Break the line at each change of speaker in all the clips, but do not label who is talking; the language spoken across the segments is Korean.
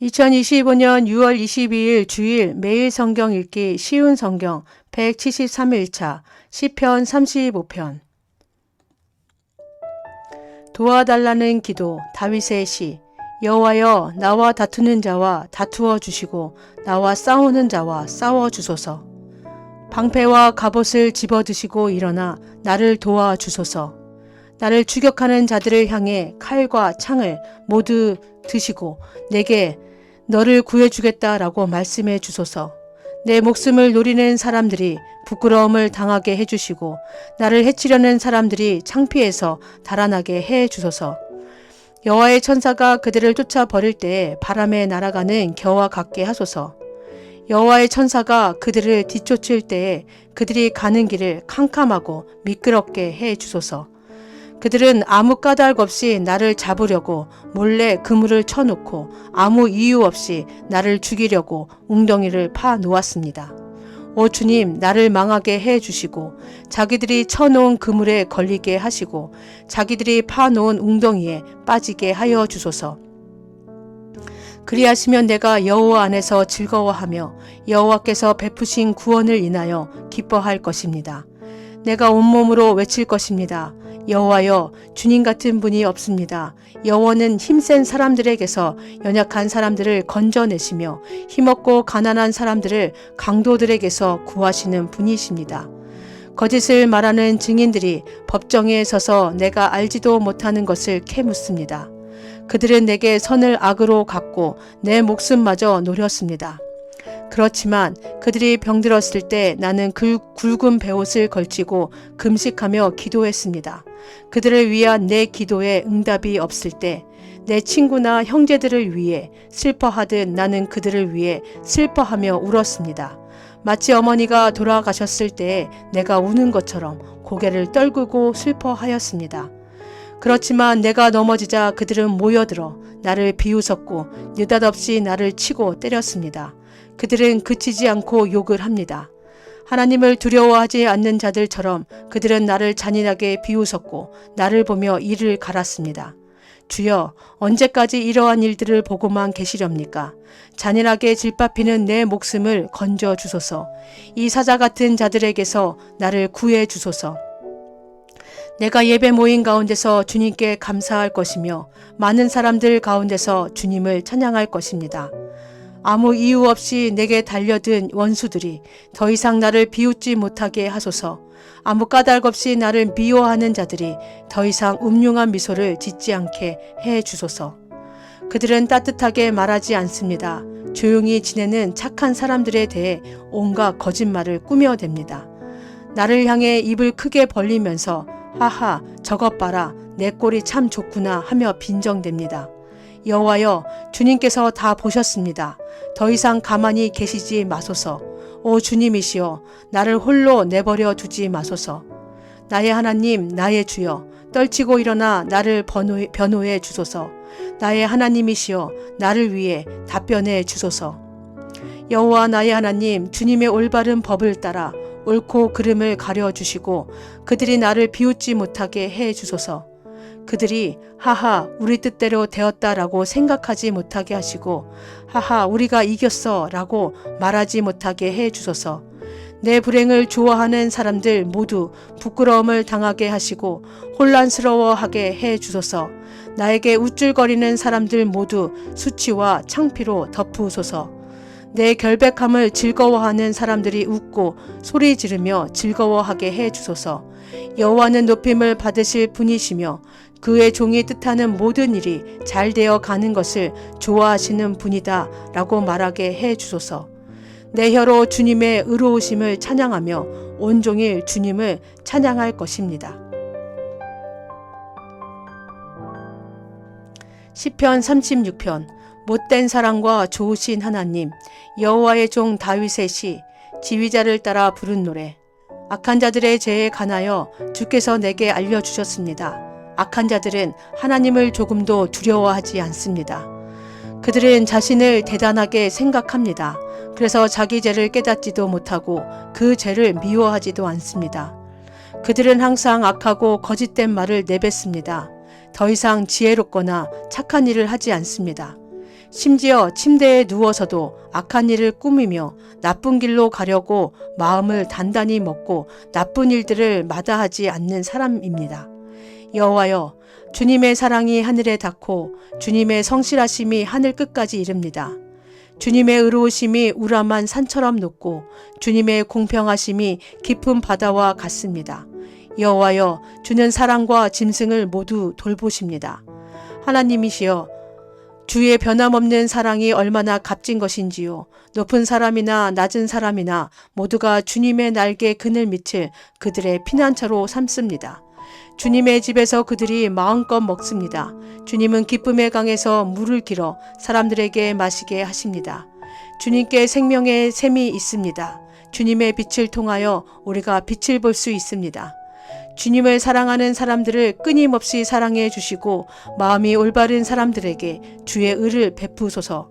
2025년 6월 22일 주일 매일 성경 읽기 쉬운 성경 173일차 시편 35편. 도와달라는 기도 다윗의 시 여호와여 나와 다투는 자와 다투어 주시고 나와 싸우는 자와 싸워 주소서. 방패와 갑옷을 집어 드시고 일어나 나를 도와 주소서. 나를 추격하는 자들을 향해 칼과 창을 모두 드시고 내게 너를 구해주겠다라고 말씀해 주소서. 내 목숨을 노리는 사람들이 부끄러움을 당하게 해주시고 나를 해치려는 사람들이 창피해서 달아나게 해 주소서. 여호와의 천사가 그들을 쫓아 버릴 때에 바람에 날아가는 겨와 같게 하소서. 여호와의 천사가 그들을 뒤쫓을 때에 그들이 가는 길을 캄캄하고 미끄럽게 해 주소서. 그들은 아무 까닭 없이 나를 잡으려고 몰래 그물을 쳐놓고 아무 이유 없이 나를 죽이려고 웅덩이를 파 놓았습니다. 오 주님, 나를 망하게 해 주시고 자기들이 쳐놓은 그물에 걸리게 하시고 자기들이 파 놓은 웅덩이에 빠지게 하여 주소서. 그리하시면 내가 여호와 안에서 즐거워하며 여호와께서 베푸신 구원을 인하여 기뻐할 것입니다. 내가 온몸으로 외칠 것입니다. 여호와여 주님 같은 분이 없습니다. 여호와는 힘센 사람들에게서 연약한 사람들을 건져내시며 힘없고 가난한 사람들을 강도들에게서 구하시는 분이십니다. 거짓을 말하는 증인들이 법정에 서서 내가 알지도 못하는 것을 캐묻습니다. 그들은 내게 선을 악으로 갚고 내 목숨마저 노렸습니다. 그렇지만 그들이 병들었을 때 나는 그 굵은 베옷을 걸치고 금식하며 기도했습니다. 그들을 위한 내 기도에 응답이 없을 때 내 친구나 형제들을 위해 슬퍼하듯 나는 그들을 위해 슬퍼하며 울었습니다. 마치 어머니가 돌아가셨을 때 내가 우는 것처럼 고개를 떨구고 슬퍼하였습니다. 그렇지만 내가 넘어지자 그들은 모여들어 나를 비웃었고 느닷없이 나를 치고 때렸습니다. 그들은 그치지 않고 욕을 합니다. 하나님을 두려워하지 않는 자들처럼 그들은 나를 잔인하게 비웃었고 나를 보며 이를 갈았습니다. 주여 언제까지 이러한 일들을 보고만 계시렵니까? 잔인하게 질밥히는 내 목숨을 건져 주소서. 이 사자 같은 자들에게서 나를 구해 주소서. 내가 예배 모임 가운데서 주님께 감사할 것이며 많은 사람들 가운데서 주님을 찬양할 것입니다. 아무 이유 없이 내게 달려든 원수들이 더 이상 나를 비웃지 못하게 하소서. 아무 까닭 없이 나를 미워하는 자들이 더 이상 음흉한 미소를 짓지 않게 해 주소서. 그들은 따뜻하게 말하지 않습니다. 조용히 지내는 착한 사람들에 대해 온갖 거짓말을 꾸며댑니다. 나를 향해 입을 크게 벌리면서 하하 저것 봐라 내 꼴이 참 좋구나 하며 빈정댑니다. 여호와여 주님께서 다 보셨습니다. 더 이상 가만히 계시지 마소서. 오 주님이시여 나를 홀로 내버려 두지 마소서. 나의 하나님 나의 주여 떨치고 일어나 나를 번호해, 변호해 주소서. 나의 하나님이시여 나를 위해 답변해 주소서. 여호와 나의 하나님 주님의 올바른 법을 따라 옳고 그름을 가려 주시고 그들이 나를 비웃지 못하게 해 주소서. 그들이 하하 우리 뜻대로 되었다라고 생각하지 못하게 하시고 하하 우리가 이겼어 라고 말하지 못하게 해 주소서. 내 불행을 좋아하는 사람들 모두 부끄러움을 당하게 하시고 혼란스러워하게 해 주소서. 나에게 우쭐거리는 사람들 모두 수치와 창피로 덮으소서. 내 결백함을 즐거워하는 사람들이 웃고 소리 지르며 즐거워하게 해 주소서. 여호와는 높임을 받으실 분이시며 그의 종이 뜻하는 모든 일이 잘 되어 가는 것을 좋아하시는 분이다 라고 말하게 해 주소서. 내 혀로 주님의 의로우심을 찬양하며 온종일 주님을 찬양할 것입니다. 시편 36편 못된 사랑과 좋으신 하나님 여호와의 종 다윗의 시 지휘자를 따라 부른 노래 악한 자들의 죄에 관하여 주께서 내게 알려 주셨습니다. 악한 자들은 하나님을 조금도 두려워하지 않습니다. 그들은 자신을 대단하게 생각합니다. 그래서 자기 죄를 깨닫지도 못하고 그 죄를 미워하지도 않습니다. 그들은 항상 악하고 거짓된 말을 내뱉습니다. 더 이상 지혜롭거나 착한 일을 하지 않습니다. 심지어 침대에 누워서도 악한 일을 꾸미며 나쁜 길로 가려고 마음을 단단히 먹고 나쁜 일들을 마다하지 않는 사람입니다. 여호와여 주님의 사랑이 하늘에 닿고 주님의 성실하심이 하늘 끝까지 이릅니다. 주님의 의로우심이 우람한 산처럼 높고 주님의 공평하심이 깊은 바다와 같습니다. 여호와여 주는 사랑과 짐승을 모두 돌보십니다. 하나님이시여 주의 변함없는 사랑이 얼마나 값진 것인지요. 높은 사람이나 낮은 사람이나 모두가 주님의 날개 그늘 밑을 그들의 피난처로 삼습니다. 주님의 집에서 그들이 마음껏 먹습니다. 주님은 기쁨의 강에서 물을 길어 사람들에게 마시게 하십니다. 주님께 생명의 샘이 있습니다. 주님의 빛을 통하여 우리가 빛을 볼 수 있습니다. 주님을 사랑하는 사람들을 끊임없이 사랑해 주시고 마음이 올바른 사람들에게 주의 의를 베푸소서.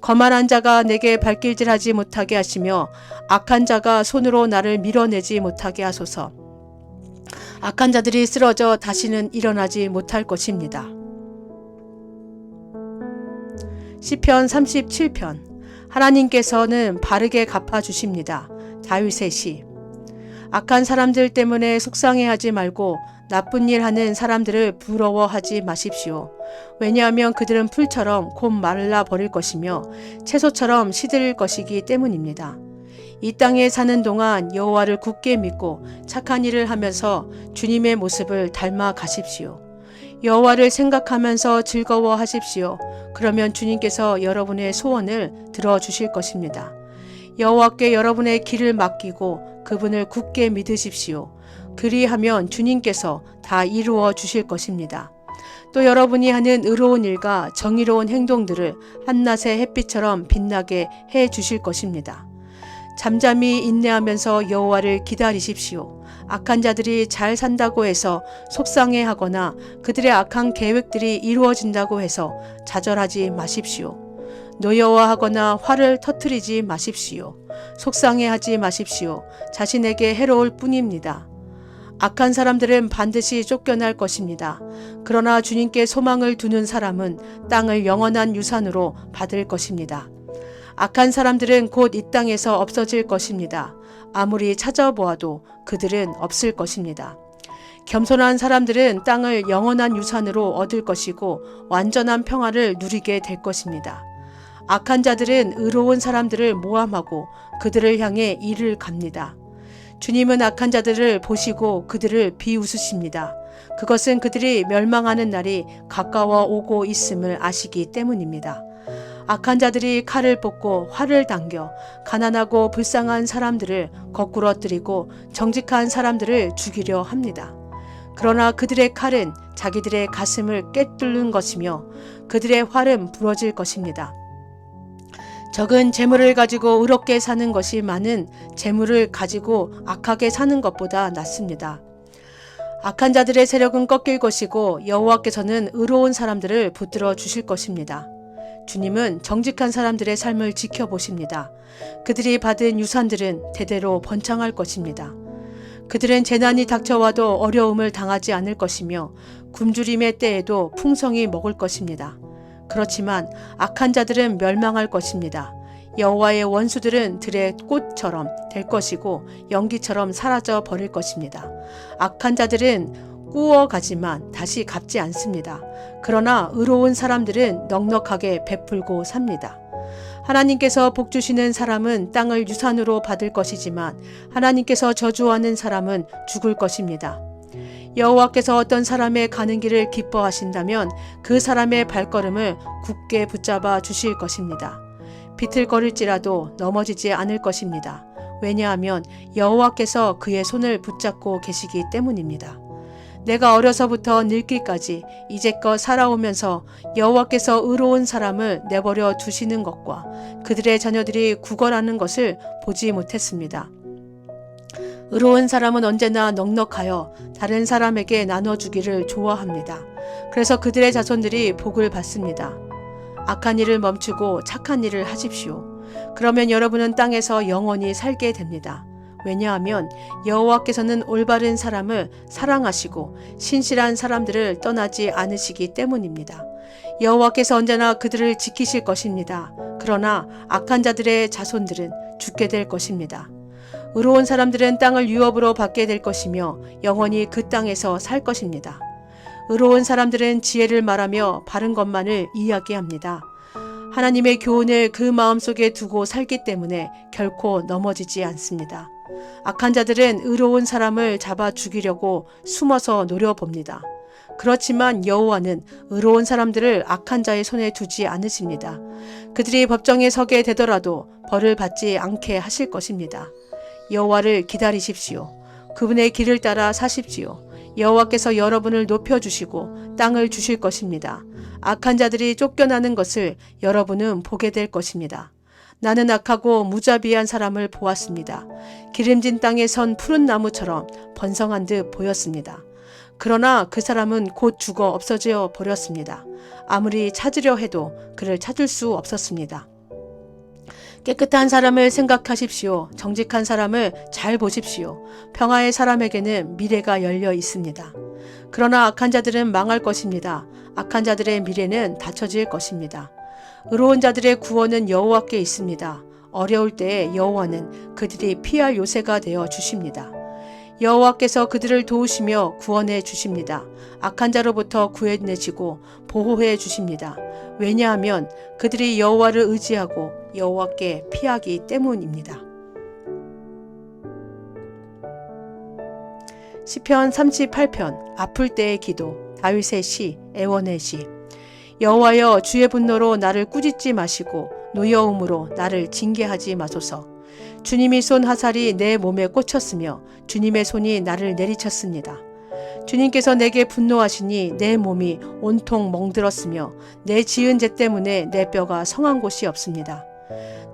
거만한 자가 내게 발길질하지 못하게 하시며 악한 자가 손으로 나를 밀어내지 못하게 하소서. 악한 자들이 쓰러져 다시는 일어나지 못할 것입니다. 시편 37편 하나님께서는 바르게 갚아 주십니다. 다윗의 시 악한 사람들 때문에 속상해하지 말고 나쁜 일 하는 사람들을 부러워하지 마십시오. 왜냐하면 그들은 풀처럼 곧 말라 버릴 것이며 채소처럼 시들 것이기 때문입니다. 이 땅에 사는 동안 여호와를 굳게 믿고 착한 일을 하면서 주님의 모습을 닮아 가십시오. 여호와를 생각하면서 즐거워하십시오. 그러면 주님께서 여러분의 소원을 들어 주실 것입니다. 여호와께 여러분의 길을 맡기고 그분을 굳게 믿으십시오. 그리하면 주님께서 다 이루어 주실 것입니다. 또 여러분이 하는 의로운 일과 정의로운 행동들을 한낮의 햇빛처럼 빛나게 해 주실 것입니다. 잠잠히 인내하면서 여호와를 기다리십시오. 악한 자들이 잘 산다고 해서 속상해하거나 그들의 악한 계획들이 이루어진다고 해서 좌절하지 마십시오. 노여워하거나 화를 터뜨리지 마십시오. 속상해하지 마십시오. 자신에게 해로울 뿐입니다. 악한 사람들은 반드시 쫓겨날 것입니다. 그러나 주님께 소망을 두는 사람은 땅을 영원한 유산으로 받을 것입니다. 악한 사람들은 곧 이 땅에서 없어질 것입니다. 아무리 찾아보아도 그들은 없을 것입니다. 겸손한 사람들은 땅을 영원한 유산으로 얻을 것이고 완전한 평화를 누리게 될 것입니다. 악한 자들은 의로운 사람들을 모함하고 그들을 향해 일을 갑니다. 주님은 악한 자들을 보시고 그들을 비웃으십니다. 그것은 그들이 멸망하는 날이 가까워 오고 있음을 아시기 때문입니다. 악한 자들이 칼을 뽑고 활을 당겨 가난하고 불쌍한 사람들을 거꾸러뜨리고 정직한 사람들을 죽이려 합니다. 그러나 그들의 칼은 자기들의 가슴을 꿰뚫는 것이며 그들의 활은 부러질 것입니다. 적은 재물을 가지고 의롭게 사는 것이 많은 재물을 가지고 악하게 사는 것보다 낫습니다. 악한 자들의 세력은 꺾일 것이고 여호와께서는 의로운 사람들을 붙들어 주실 것입니다. 주님은 정직한 사람들의 삶을 지켜보십니다. 그들이 받은 유산들은 대대로 번창할 것입니다. 그들은 재난이 닥쳐와도 어려움을 당하지 않을 것이며 굶주림의 때에도 풍성히 먹을 것입니다. 그렇지만 악한 자들은 멸망할 것입니다. 여호와의 원수들은 들의 꽃처럼 될 것이고 연기처럼 사라져 버릴 것입니다. 악한 자들은 꾸어가지만 다시 갚지 않습니다. 그러나 의로운 사람들은 넉넉하게 베풀고 삽니다. 하나님께서 복 주시는 사람은 땅을 유산으로 받을 것이지만 하나님께서 저주하는 사람은 죽을 것입니다. 여호와께서 어떤 사람의 가는 길을 기뻐하신다면 그 사람의 발걸음을 굳게 붙잡아 주실 것입니다. 비틀거릴지라도 넘어지지 않을 것입니다. 왜냐하면 여호와께서 그의 손을 붙잡고 계시기 때문입니다. 내가 어려서부터 늙기까지 이제껏 살아오면서 여호와께서 의로운 사람을 내버려 두시는 것과 그들의 자녀들이 구걸하는 것을 보지 못했습니다. 의로운 사람은 언제나 넉넉하여 다른 사람에게 나눠주기를 좋아합니다. 그래서 그들의 자손들이 복을 받습니다. 악한 일을 멈추고 착한 일을 하십시오. 그러면 여러분은 땅에서 영원히 살게 됩니다. 왜냐하면 여호와께서는 올바른 사람을 사랑하시고 신실한 사람들을 떠나지 않으시기 때문입니다. 여호와께서 언제나 그들을 지키실 것입니다. 그러나 악한 자들의 자손들은 죽게 될 것입니다. 의로운 사람들은 땅을 유업으로 받게 될 것이며 영원히 그 땅에서 살 것입니다. 의로운 사람들은 지혜를 말하며 바른 것만을 이야기합니다. 하나님의 교훈을 그 마음속에 두고 살기 때문에 결코 넘어지지 않습니다. 악한 자들은 의로운 사람을 잡아 죽이려고 숨어서 노려봅니다. 그렇지만 여호와는 의로운 사람들을 악한 자의 손에 두지 않으십니다. 그들이 법정에 서게 되더라도 벌을 받지 않게 하실 것입니다. 여호와를 기다리십시오. 그분의 길을 따라 사십시오. 여호와께서 여러분을 높여 주시고 땅을 주실 것입니다. 악한 자들이 쫓겨나는 것을 여러분은 보게 될 것입니다. 나는 악하고 무자비한 사람을 보았습니다. 기름진 땅에 선 푸른 나무처럼 번성한 듯 보였습니다. 그러나 그 사람은 곧 죽어 없어져 버렸습니다. 아무리 찾으려 해도 그를 찾을 수 없었습니다. 깨끗한 사람을 생각하십시오. 정직한 사람을 잘 보십시오. 평화의 사람에게는 미래가 열려 있습니다. 그러나 악한 자들은 망할 것입니다. 악한 자들의 미래는 닫혀질 것입니다. 의로운 자들의 구원은 여호와께 있습니다. 어려울 때에 여호와는 그들이 피할 요새가 되어 주십니다. 여호와께서 그들을 도우시며 구원해 주십니다. 악한 자로부터 구해내시고 보호해 주십니다. 왜냐하면 그들이 여호와를 의지하고 여호와께 피하기 때문입니다. 시편 38편 아플 때의 기도 다윗의 시 애원의 시 여호와여 주의 분노로 나를 꾸짖지 마시고 노여움으로 나를 징계하지 마소서 주님이 쏜 화살이 내 몸에 꽂혔으며 주님의 손이 나를 내리쳤습니다. 주님께서 내게 분노하시니 내 몸이 온통 멍들었으며 내 지은 죄 때문에 내 뼈가 성한 곳이 없습니다.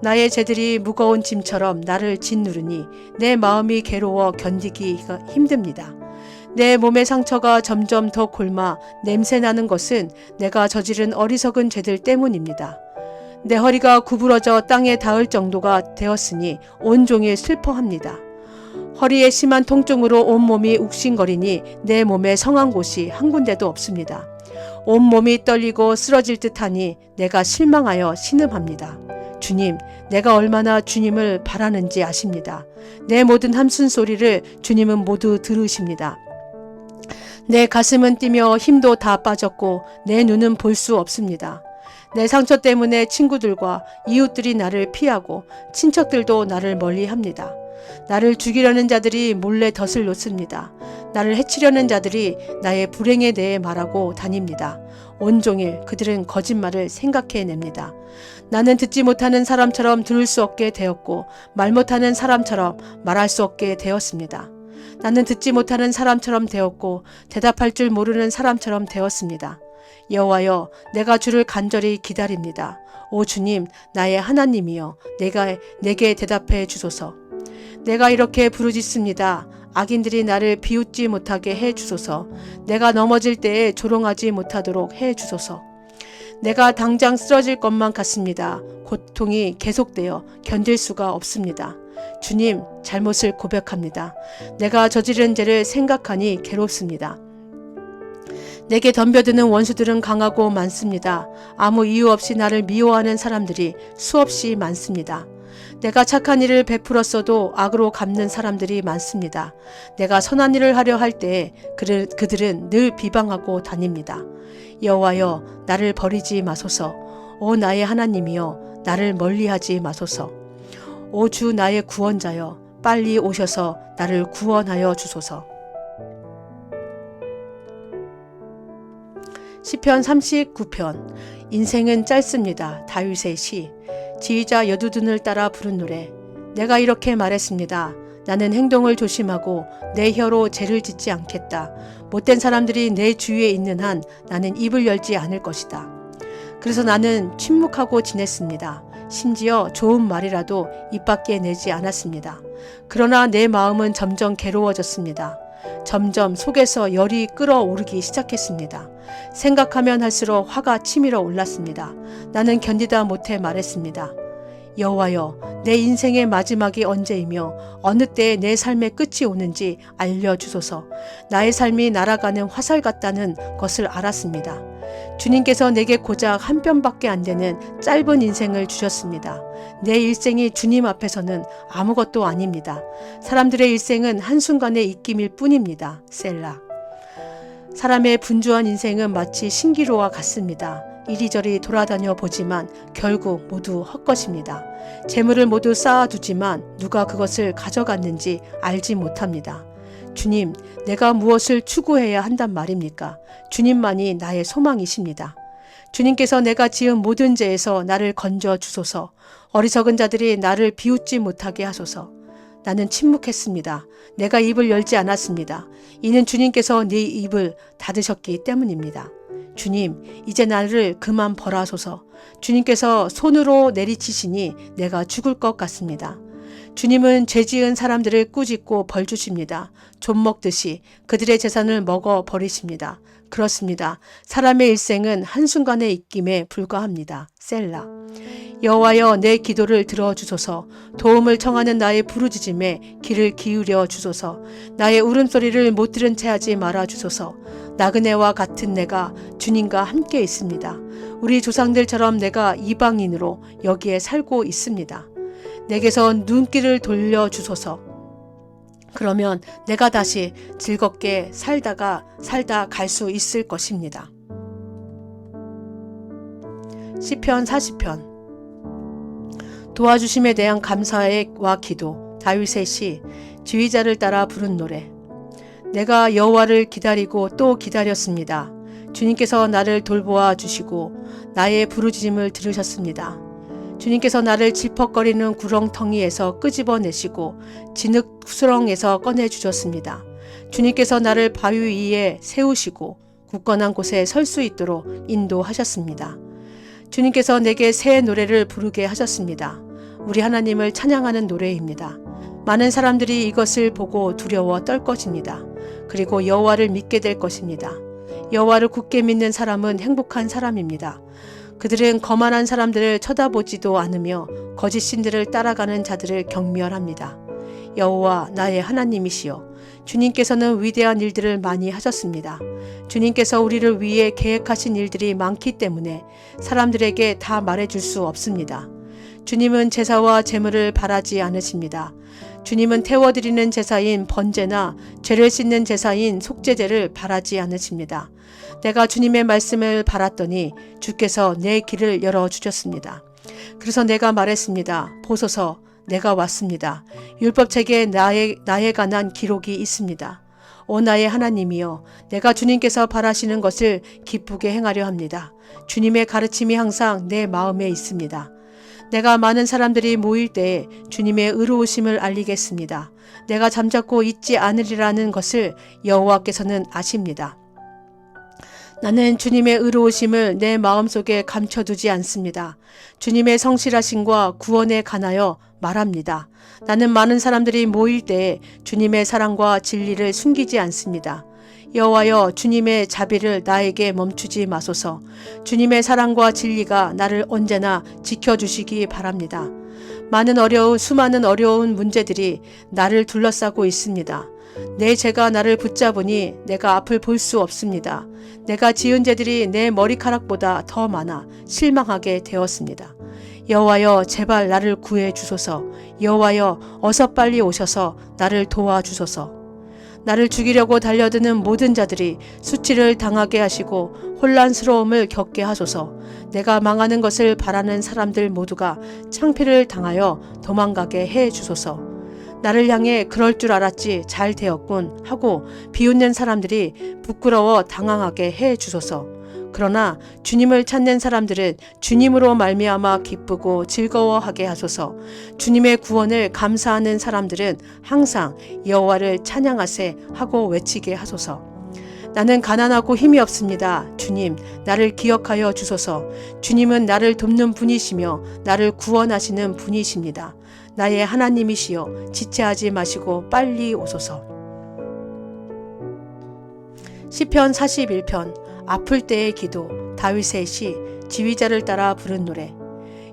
나의 죄들이 무거운 짐처럼 나를 짓누르니 내 마음이 괴로워 견디기가 힘듭니다. 내 몸의 상처가 점점 더 골마 냄새 나는 것은 내가 저지른 어리석은 죄들 때문입니다. 내 허리가 구부러져 땅에 닿을 정도가 되었으니 온종일 슬퍼합니다. 허리에 심한 통증으로 온몸이 욱신거리니 내 몸에 성한 곳이 한 군데도 없습니다. 온몸이 떨리고 쓰러질 듯하니 내가 실망하여 신음합니다. 주님, 내가 얼마나 주님을 바라는지 아십니다. 내 모든 함순 소리를 주님은 모두 들으십니다. 내 가슴은 뛰며 힘도 다 빠졌고 내 눈은 볼 수 없습니다. 내 상처 때문에 친구들과 이웃들이 나를 피하고 친척들도 나를 멀리 합니다. 나를 죽이려는 자들이 몰래 덫을 놓습니다. 나를 해치려는 자들이 나의 불행에 대해 말하고 다닙니다. 온종일 그들은 거짓말을 생각해냅니다. 나는 듣지 못하는 사람처럼 들을 수 없게 되었고 말 못하는 사람처럼 말할 수 없게 되었습니다. 나는 듣지 못하는 사람처럼 되었고 대답할 줄 모르는 사람처럼 되었습니다. 여호와여 내가 주를 간절히 기다립니다. 오 주님 나의 하나님이여 내가 내게 대답해 주소서. 내가 이렇게 부르짖습니다. 악인들이 나를 비웃지 못하게 해 주소서. 내가 넘어질 때에 조롱하지 못하도록 해 주소서. 내가 당장 쓰러질 것만 같습니다. 고통이 계속되어 견딜 수가 없습니다. 주님, 잘못을 고백합니다. 내가 저지른 죄를 생각하니 괴롭습니다. 내게 덤벼드는 원수들은 강하고 많습니다. 아무 이유 없이 나를 미워하는 사람들이 수없이 많습니다. 내가 착한 일을 베풀었어도 악으로 갚는 사람들이 많습니다. 내가 선한 일을 하려 할 때 그들은 늘 비방하고 다닙니다. 여호와여 나를 버리지 마소서. 오 나의 하나님이여 나를 멀리하지 마소서. 오 주 나의 구원자여 빨리 오셔서 나를 구원하여 주소서. 시편 39편 인생은 짧습니다. 다윗의 시 지휘자 여두둔을 따라 부른 노래 내가 이렇게 말했습니다. 나는 행동을 조심하고 내 혀로 죄를 짓지 않겠다. 못된 사람들이 내 주위에 있는 한 나는 입을 열지 않을 것이다. 그래서 나는 침묵하고 지냈습니다. 심지어 좋은 말이라도 입 밖에 내지 않았습니다. 그러나 내 마음은 점점 괴로워졌습니다. 점점 속에서 열이 끓어오르기 시작했습니다. 생각하면 할수록 화가 치밀어 올랐습니다. 나는 견디다 못해 말했습니다. 여호와여 내 인생의 마지막이 언제이며 어느 때에 내 삶의 끝이 오는지 알려주소서 나의 삶이 날아가는 화살 같다는 것을 알았습니다. 주님께서 내게 고작 한 뼘밖에 안 되는 짧은 인생을 주셨습니다. 내 일생이 주님 앞에서는 아무것도 아닙니다. 사람들의 일생은 한순간의 입김일 뿐입니다. 셀라. 사람의 분주한 인생은 마치 신기루와 같습니다. 이리저리 돌아다녀 보지만 결국 모두 헛것입니다. 재물을 모두 쌓아두지만 누가 그것을 가져갔는지 알지 못합니다. 주님, 내가 무엇을 추구해야 한단 말입니까? 주님만이 나의 소망이십니다. 주님께서 내가 지은 모든 죄에서 나를 건져 주소서. 어리석은 자들이 나를 비웃지 못하게 하소서. 나는 침묵했습니다. 내가 입을 열지 않았습니다. 이는 주님께서 네 입을 닫으셨기 때문입니다. 주님, 이제 나를 그만 벌하소서. 주님께서 손으로 내리치시니 내가 죽을 것 같습니다. 주님은 죄 지은 사람들을 꾸짖고 벌 주십니다. 좀 먹듯이 그들의 재산을 먹어 버리십니다. 그렇습니다. 사람의 일생은 한순간의 입김에 불과합니다. 셀라. 여호와여 내 기도를 들어 주소서. 도움을 청하는 나의 부르짖음에 귀를 기울여 주소서. 나의 울음소리를 못 들은 채 하지 말아 주소서. 나그네와 같은 내가 주님과 함께 있습니다. 우리 조상들처럼 내가 이방인으로 여기에 살고 있습니다. 내게서 눈길을 돌려 주소서. 그러면 내가 다시 즐겁게 살다가 살다 갈 수 있을 것입니다. 시편 40편 도와주심에 대한 감사와 기도 다윗의 시 지휘자를 따라 부른 노래 내가 여호와를 기다리고 또 기다렸습니다. 주님께서 나를 돌보아 주시고 나의 부르짖음을 들으셨습니다. 주님께서 나를 질퍽거리는 구렁텅이에서 끄집어내시고 진흙 수렁에서 꺼내 주셨습니다. 주님께서 나를 바위 위에 세우시고 굳건한 곳에 설 수 있도록 인도하셨습니다. 주님께서 내게 새 노래를 부르게 하셨습니다. 우리 하나님을 찬양하는 노래입니다. 많은 사람들이 이것을 보고 두려워 떨 것입니다. 그리고 여호와를 믿게 될 것입니다. 여호와를 굳게 믿는 사람은 행복한 사람입니다. 그들은 거만한 사람들을 쳐다보지도 않으며 거짓 신들을 따라가는 자들을 경멸합니다. 여호와 나의 하나님이시여 주님께서는 위대한 일들을 많이 하셨습니다. 주님께서 우리를 위해 계획하신 일들이 많기 때문에 사람들에게 다 말해줄 수 없습니다. 주님은 제사와 제물을 바라지 않으십니다. 주님은 태워드리는 제사인 번제나 죄를 씻는 제사인 속죄제를 바라지 않으십니다. 내가 주님의 말씀을 바랐더니 주께서 내 길을 열어 주셨습니다. 그래서 내가 말했습니다. 보소서, 내가 왔습니다. 율법책에 나에, 나에 관한 기록이 있습니다. 오 나의 하나님이여, 내가 주님께서 바라시는 것을 기쁘게 행하려 합니다. 주님의 가르침이 항상 내 마음에 있습니다. 내가 많은 사람들이 모일 때에 주님의 의로우심을 알리겠습니다. 내가 잠자코 있지 않으리라는 것을 여호와께서는 아십니다. 나는 주님의 의로우심을 내 마음속에 감춰두지 않습니다. 주님의 성실하심과 구원에 관하여 말합니다. 나는 많은 사람들이 모일 때에 주님의 사랑과 진리를 숨기지 않습니다. 여호와여 주님의 자비를 나에게 멈추지 마소서. 주님의 사랑과 진리가 나를 언제나 지켜 주시기 바랍니다. 많은 어려운 수많은 어려운 문제들이 나를 둘러싸고 있습니다. 내 죄가 나를 붙잡으니 내가 앞을 볼 수 없습니다. 내가 지은 죄들이 내 머리카락보다 더 많아 실망하게 되었습니다. 여호와여 제발 나를 구해 주소서. 여호와여 어서 빨리 오셔서 나를 도와 주소서. 나를 죽이려고 달려드는 모든 자들이 수치를 당하게 하시고 혼란스러움을 겪게 하소서. 내가 망하는 것을 바라는 사람들 모두가 창피를 당하여 도망가게 해 주소서. 나를 향해 그럴 줄 알았지 잘 되었군 하고 비웃는 사람들이 부끄러워 당황하게 해 주소서. 그러나 주님을 찾는 사람들은 주님으로 말미암아 기쁘고 즐거워하게 하소서. 주님의 구원을 감사하는 사람들은 항상 여호와를 찬양하세 하고 외치게 하소서. 나는 가난하고 힘이 없습니다. 주님, 나를 기억하여 주소서. 주님은 나를 돕는 분이시며 나를 구원하시는 분이십니다. 나의 하나님이시여 지체하지 마시고 빨리 오소서. 시편 41편 아플 때의 기도 다윗의 시 지휘자를 따라 부른 노래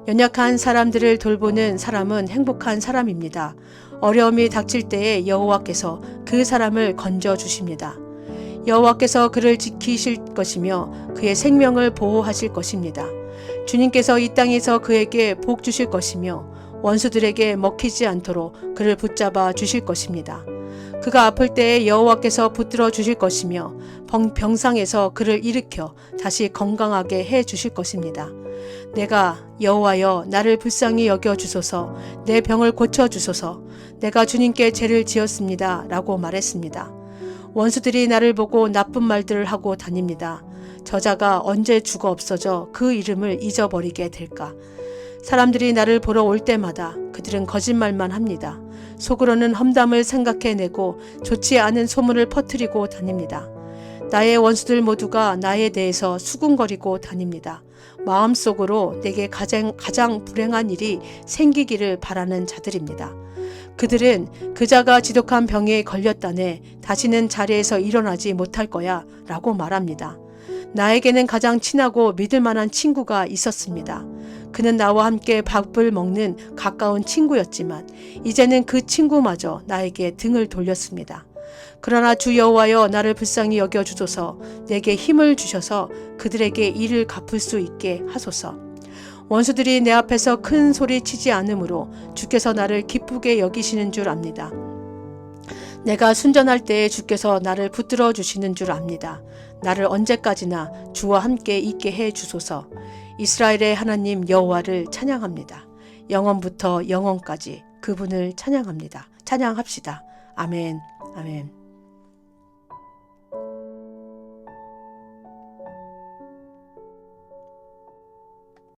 연약한 사람들을 돌보는 사람은 행복한 사람입니다. 어려움이 닥칠 때에 여호와께서 그 사람을 건져 주십니다. 여호와께서 그를 지키실 것이며 그의 생명을 보호하실 것입니다. 주님께서 이 땅에서 그에게 복 주실 것이며 원수들에게 먹히지 않도록 그를 붙잡아 주실 것입니다. 그가 아플 때에 여호와께서 붙들어 주실 것이며 병- 병상에서 그를 일으켜 다시 건강하게 해 주실 것입니다. 내가 여호와여 나를 불쌍히 여겨 주소서 내 병을 고쳐 주소서 내가 주님께 죄를 지었습니다라고 말했습니다. 원수들이 나를 보고 나쁜 말들을 하고 다닙니다. 저자가 언제 죽어 없어져 그 이름을 잊어버리게 될까? 사람들이 나를 보러 올 때마다 그들은 거짓말만 합니다. 속으로는 험담을 생각해내고 좋지 않은 소문을 퍼뜨리고 다닙니다. 나의 원수들 모두가 나에 대해서 수군거리고 다닙니다. 마음속으로 내게 가장, 가장 불행한 일이 생기기를 바라는 자들입니다. 그들은 그자가 지독한 병에 걸렸다네 다시는 자리에서 일어나지 못할 거야 라고 말합니다. 나에게는 가장 친하고 믿을 만한 친구가 있었습니다. 그는 나와 함께 밥을 먹는 가까운 친구였지만 이제는 그 친구마저 나에게 등을 돌렸습니다. 그러나 주 여호와여 나를 불쌍히 여겨 주소서 내게 힘을 주셔서 그들에게 일을 갚을 수 있게 하소서. 원수들이 내 앞에서 큰 소리 치지 않으므로 주께서 나를 기쁘게 여기시는 줄 압니다. 내가 순전할 때에 주께서 나를 붙들어 주시는 줄 압니다. 나를 언제까지나 주와 함께 있게 해 주소서. 이스라엘의 하나님 여호와를 찬양합니다. 영원부터 영원까지 그분을 찬양합니다. 찬양합시다. 아멘. 아멘.